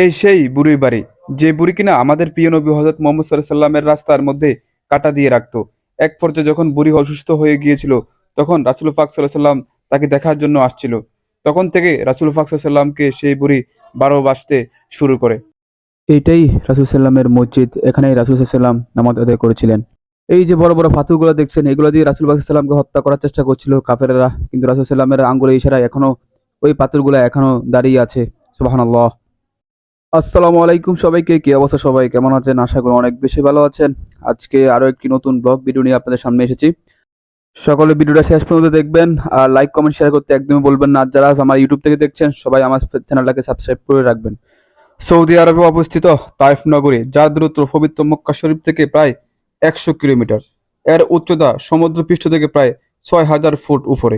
এই সেই বুড়ির বাড়ি, যে বুড়ি কিনা আমাদের প্রিয় নবী হজরত মোহাম্মদ সাল্লামের রাস্তার মধ্যে কাটা দিয়ে রাখতো। এক পর্যায়ে যখন বুড়ি অসুস্থ হয়ে গিয়েছিল, তখন রাসুল সাল্লাহ সাল্লাম তাকে দেখার জন্য আসছিল। তখন থেকে রাসুল সাল্লাল্লাহু সাল্লামকে সেই বুড়ি বারো বাসতে শুরু করে। এইটাই রাসুল সাল্লামের মসজিদ, এখানেই রাসুল সাল্লাম নামাজ আদায় করেছিলেন। এই যে বড় বড় পাথরগুলো দেখছেন, এগুলো দিয়ে রাসুল সাল্লামকে হত্যা করার চেষ্টা করছিল কাফেরেরা। কিন্তু রাসুল সাল্লামের আঙ্গুলে ইশারায় এখনও ওই পাথরগুলো এখনও দাঁড়িয়ে আছে। সুবহানাল্লাহ। আসসালামু আলাইকুম সবাইকে, কি অবস্থা সবাই? কেমন আছেন? আশা করি অনেক বেশি ভালো আছেন। আজকে আরও একটি নতুন ব্লগ ভিডিও নিয়ে আপনাদের সামনে এসেছি। সকলে ভিডিওটা শেষ পর্যন্ত দেখবেন আর লাইক কমেন্ট শেয়ার করতে একদমই বলবেন না। যারা আমার ইউটিউব থেকে দেখছেন, সবাই আমার চ্যানেলটাকে সাবস্ক্রাইব করে রাখবেন। সৌদি আরবে অবস্থিত তাইফ নগরী, যার দূরত্ব পবিত্র মক্কা শরীফ থেকে প্রায় একশো কিলোমিটার। এর উচ্চতা সমুদ্র পৃষ্ঠ থেকে প্রায় ছয় হাজার ফুট উপরে।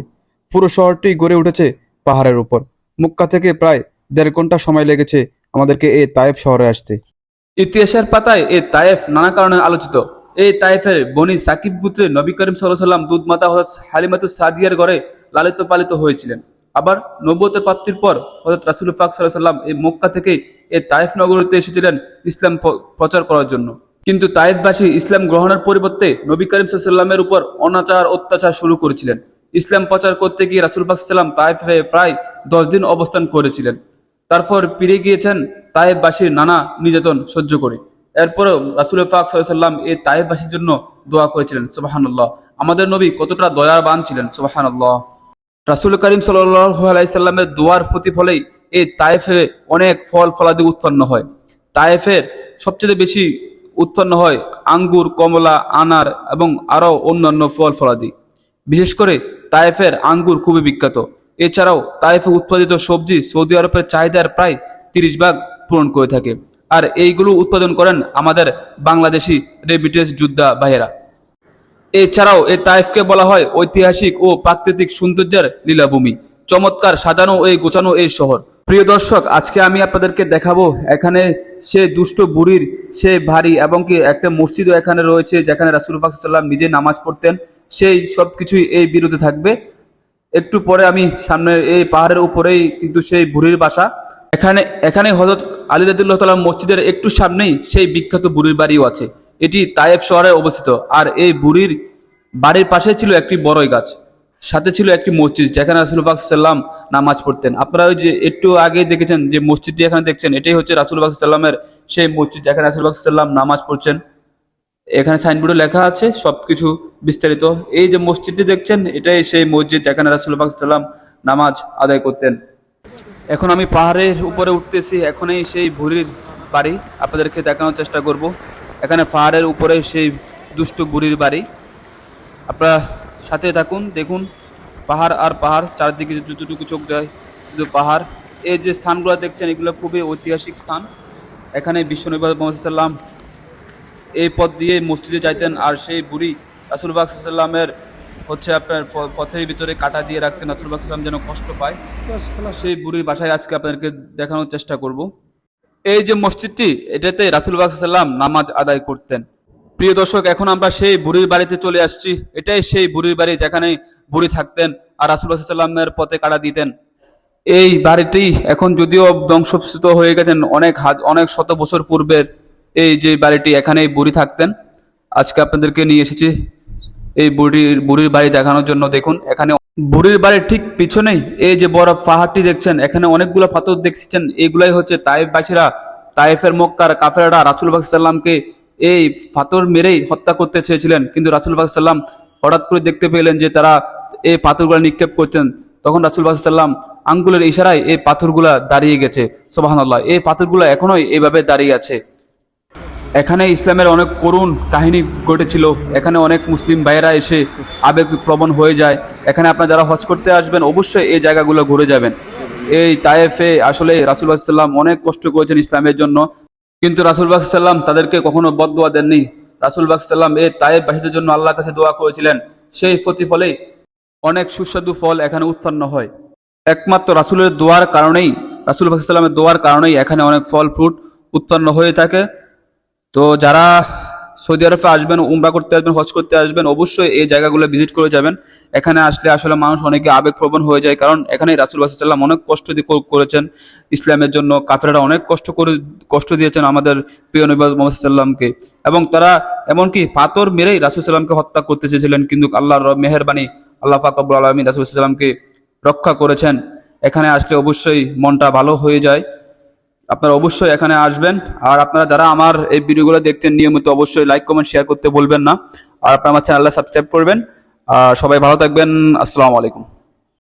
পুরো শহরটি গড়ে উঠেছে পাহাড়ের উপর। মক্কা থেকে প্রায় দেড় ঘণ্টা সময় লেগেছে আমাদেরকে এই তায়েফ শহরে আসতে। ইতিহাসের পাতায় এই তায়েফ নানা কারণে আলোচিত। এই তায়েফের বনি সাকিব পুত্রে নবী করিম সাল্লাহ সাল্লাম দুধ মাতা হজরত হালিমাতু সাদিয়ার ঘরে লালিত পালিত হয়েছিলেন। আবার নবতের প্রাপ্তির পর হজরত রাসুল পাক সাল্লাহ সাল্লাম এই মক্কা থেকে এই তায়েফ নগরীতে এসেছিলেন ইসলাম প্রচার করার জন্য। কিন্তু তায়েফবাসী ইসলাম গ্রহণের পরিবর্তে নবী করিম সাল্লামের উপর অনাচার, অত্যাচার শুরু করেছিলেন। ইসলাম প্রচার করতে গিয়ে রাসুল পাক সাল্লাম তায়েফে প্রায় দশ দিন অবস্থান করেছিলেন। তারপর ফিরে গিয়েছেন তায়েববাসীর নানা নির্যাতন সহ্য করে। এরপরেও রাসুল পাক সাল্লাম এই তায়েববাসীর জন্য দোয়া করেছিলেন সুবাহান্লাহ আমাদের নবী কতটা দয়াবান ছিলেন সুবাহান্লাহ রাসুল করিম সাল্লামের দোয়ার প্রতিফলেই এই তায়েফে অনেক ফল ফলাদি উৎপন্ন হয়। তায়েফের সবচেয়ে বেশি উৎপন্ন হয় আঙ্গুর, কমলা, আনার এবং আরও অন্যান্য ফল ফলাদি। বিশেষ করে তায়েফের আঙ্গুর খুবই বিখ্যাত। এছাড়াও তায়েফে উৎপাদিত সবজি সৌদি আরবের চাহিদার প্রায় তিরিশ ভাগ পূরণ করে থাকে। আর এইগুলো উৎপাদন করেন আমাদের বাংলাদেশি রেমিটেন্স যোদ্ধা ভাইয়েরা। এছাড়াও এই তাইফকে বলা হয় ঐতিহাসিক ও প্রাকৃতিক সৌন্দর্যের লীলাভূমি। চমৎকার সাজানো এই গোছানো এই শহর। প্রিয় দর্শক, আজকে আমি আপনাদেরকে দেখাবো এখানে সে দুষ্ট বুড়ির সে ভারী এবং কি একটা মসজিদও এখানে রয়েছে যেখানে রাসুল সাল্লাম নিজে নামাজ পড়তেন। সেই সব কিছুই এই বিরুদ্ধে থাকবে। একটু পরে আমি সামনে এই পাহাড়ের উপরেই কিন্তু সেই বুড়ির বাসা। এখানে এখানে হজরত আলী রাদিল্লাহ তালা মসজিদের একটু সামনেই সেই বিখ্যাত বুড়ির বাড়িও আছে। এটি তায়েফ শহরে অবস্থিত। আর এই বুড়ির বাড়ির পাশে ছিল একটি বড়ই গাছ। সাথে ছিল একটি মসজিদ যেখানে রাসুল পাক সাল্লাম নামাজ পড়তেন। আপনারা ওই যে একটু আগে দেখেছেন যে মসজিদটি এখানে দেখছেন, এটাই হচ্ছে রাসুল পাক সাল্লামের সেই মসজিদ যেখানে রাসুল পাক সাল্লাম নামাজ পড়ছেন। এখানে সাইনবোর্ডে লেখা আছে, সবকিছু বিস্তারিত। এই যে মসজিদটি দেখছেন, এটাই সেই মসজিদ এখানে রাসুল পাক সাল্লাম নামাজ আদায় করতেন। এখন আমি পাহাড়ের উপরে উঠতেছি, এখনই সেই ভুরির বাড়ি, আপনাদেরকে দেখানোর চেষ্টা করব। এখানে পাহাড়ের উপরে সেই দুষ্ট বুড়ির বাড়ি। আপনারা সাথে থাকুন, দেখুন, পাহাড় আর পাহাড়, চারদিকে যতটুকু চোখ যায়, শুধু পাহাড়। এই যে স্থানগুলো দেখছেন, এগুলো খুবই ঐতিহাসিক স্থান। এখানে বিশ্বনবী মোহাম্মদ সাল্লাম এই পথ দিয়ে মসজিদে যাইতেন আর সেই বুড়ি রাসুলবাগ সাল্লামের হচ্ছে আপনার পথের ভিতরে কাটা দিয়ে রাখতেন রাসুলবাগ সাল্লাম যেন কষ্ট পায়। সেই বুড়ির বাসায় আজকে আপনাদেরকে দেখানোর চেষ্টা করব। এই যে মসজিদটি, এটাতে রাসুলবাগ সাল্লাম নামাজ আদায় করতেন। প্রিয় দর্শক, এখন আমরা সেই বুড়ির বাড়িতে চলে আসছি। এটাই সেই বুড়ির বাড়ি যেখানে বুড়ি থাকতেন আর রাসুলবাগ সাল্লামের পথে কাটা দিতেন। এই বাড়িটি এখন যদিও ধ্বংসপ্সিত হয়ে গেছেন অনেক অনেক শত বছর পূর্বের এই যে বাড়িটি এখানেই বুড়ি থাকতেন। আজকে আপনাদেরকে নিয়ে এসেছি এই বুড়ির বুড়ির বাড়ি দেখানোর জন্য। দেখুন, এখানে বুড়ির বাড়ির ঠিক পিছনেই এই যে বড় পাহাড়টি দেখছেন, এখানে অনেকগুলো পাথর দেখছেন। এইগুলাই হচ্ছে তাইফবাসীরা তাইফের মক্কার কাফেরারা রাসুল সাল্লামকে এই পাথর মেরেই হত্যা করতে চেয়েছিলেন। কিন্তু রাসুল সাল্লাম হঠাৎ করে দেখতে পেলেন যে তারা এই পাথরগুলো নিক্ষেপ করছেন। তখন রাসুল সাল্লাম আঙ্গুলের ইশারায় এই পাথরগুলা দাঁড়িয়ে গেছে। সোবাহনাল্লাহ, এই পাথরগুলো এখনোই এইভাবে দাঁড়িয়ে আছে। এখানে ইসলামের অনেক করুণ কাহিনী ঘটেছিল। এখানে অনেক মুসলিম ভাইয়েরা এসে আবেগ প্রবণ হয়ে যায়। এখানে আপনারা যারা হজ করতে আসবেন, অবশ্যই এই জায়গাগুলো ঘুরে যাবেন। এই তায়েফে আসলে রাসুল সাল্লাম অনেক কষ্ট করেছেন ইসলামের জন্য। কিন্তু রাসুল সাল্লাম তাদেরকে কখনো বদোয়া দেননি। রাসুল সাল্লাম এই তায়েফবাসীদের জন্য আল্লাহর কাছে দোয়া করেছিলেন। সেই প্রতিফলেই অনেক সুস্বাদু ফল এখানে উৎপন্ন হয়। একমাত্র রাসুলের দোয়ার কারণেই, রাসুল সাল্লামের দোয়ার কারণেই এখানে অনেক ফল, ফ্রুট উৎপন্ন হয়ে থাকে। তো যারা সৌদি আরবে আসবেন, উমরা করতে আসবেন, হজ করতে আসবেন, অবশ্যই এই জায়গাগুলো ভিজিট করে যাবেন। এখানে আসলে আসলে মানুষ অনেকে আবেগপ্রবণ হয়ে যায়, কারণ এখানে রাসুল সাল্লাম অনেক কষ্ট করেছেন ইসলামের জন্য। কাফেররা অনেক কষ্ট করে, কষ্ট দিয়েছেন আমাদের প্রিয় নবী মোহাম্মদ এবং তারা এমনকি পাথর মেরেই রাসুল সাল্লামকে হত্যা করতে চেয়েছিলেন, কিন্তু আল্লাহর মেহরবানি আল্লাহ ফাকবুল আলমী রাসুল সাল্লামকে রক্ষা করেছেন। এখানে আসলে অবশ্যই মনটা ভালো হয়ে যায়। আপনারা অবশ্যই এখানে আসবেন। আর আপনারা যারা আমার এই ভিডিওগুলো দেখতেন নিয়মিত, অবশ্যই লাইক কমেন্ট শেয়ার করতে বলবেন না। আর আপনারা আমার চ্যানেলটা সাবস্ক্রাইব করবেন। আর সবাই ভালো থাকবেন। আসসালামু আলাইকুম।